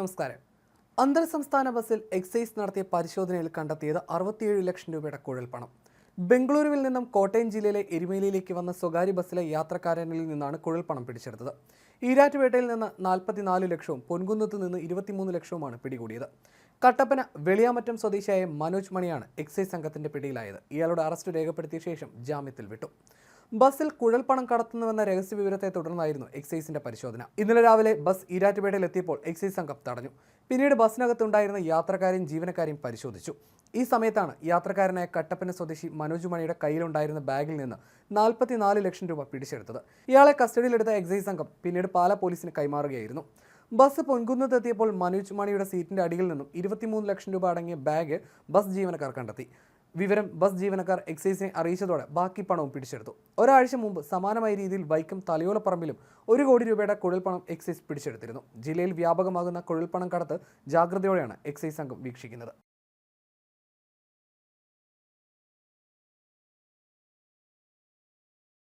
നമസ്കാരം. അന്തർ സംസ്ഥാന ബസ്സിൽ എക്സൈസ് നടത്തിയ പരിശോധനയിൽ കണ്ടെത്തിയത് അറുപത്തിയേഴ് ലക്ഷം രൂപയുടെ കുഴൽപ്പണം ബംഗളൂരുവിൽ നിന്നും കോട്ടയം ജില്ലയിലെ എരുമേലിയിലേക്ക് വന്ന സ്വകാര്യ ബസ്സിലെ യാത്രക്കാരനിൽ നിന്നാണ് കുഴൽപ്പണം പിടിച്ചെടുത്തത്. ഈരാറ്റുപേട്ടയിൽ നിന്ന് നാൽപ്പത്തിനാല് ലക്ഷവും പൊൻകുന്നത്ത് നിന്ന് ഇരുപത്തിമൂന്ന് ലക്ഷവുമാണ് പിടികൂടിയത്. കട്ടപ്പന വെളിയാമറ്റം സ്വദേശിയായ മനോജ് മണിയാണ് എക്സൈസ് സംഘത്തിന്റെ പിടിയിലായത്. ഇയാളുടെ അറസ്റ്റ് രേഖപ്പെടുത്തിയ ശേഷം ജാമ്യത്തിൽ വിട്ടു. ബസ്സിൽ കുഴൽപ്പണം കടത്തുന്നുവെന്ന രഹസ്യ വിവരത്തെ തുടർന്നായിരുന്നു എക്സൈസിന്റെ പരിശോധന. ഇന്നലെ രാവിലെ ബസ് ഈരാറ്റുപേട്ടയിൽ എത്തിയപ്പോൾ എക്സൈസ് സംഘം തടഞ്ഞു. പിന്നീട് ബസ്സിനകത്തുണ്ടായിരുന്ന യാത്രക്കാരെയും ജീവനക്കാരെയും പരിശോധിച്ചു. ഈ സമയത്താണ് യാത്രക്കാരനായ കട്ടപ്പന സ്വദേശി മനോജ് മണിയുടെ കയ്യിലുണ്ടായിരുന്ന ബാഗിൽ നിന്ന് നാൽപ്പത്തിനാല് ലക്ഷം രൂപ പിടിച്ചെടുത്തത്. ഇയാളെ കസ്റ്റഡിയിലെടുത്ത എക്സൈസ് സംഘം പിന്നീട് പാല പോലീസിന് കൈമാറുകയായിരുന്നു. ബസ് പൊൻകുന്നത്തെത്തിയപ്പോൾ മനോജ് മണിയുടെ സീറ്റിന്റെ അടിയിൽ നിന്നും ഇരുപത്തിമൂന്ന് ലക്ഷം രൂപ അടങ്ങിയ ബാഗ് ബസ് ജീവനക്കാർ കണ്ടെത്തി. വിവരം ബസ് ജീവനക്കാർ എക്സൈസിനെ അറിയിച്ചതോടെ ബാക്കി പണവും പിടിച്ചെടുത്തു. ഒരാഴ്ച മുമ്പ് സമാനമായ രീതിയിൽ വൈക്കം തലയോലപ്പറമ്പിലും ഒരു കോടി രൂപയുടെ കുഴൽപ്പണം എക്സൈസ് പിടിച്ചെടുത്തിരുന്നു. ജില്ലയിൽ വ്യാപകമാകുന്ന കുഴൽപ്പണം കടത്ത് ജാഗ്രതയോടെയാണ് എക്സൈസ് സംഘം വീക്ഷിക്കുന്നത്.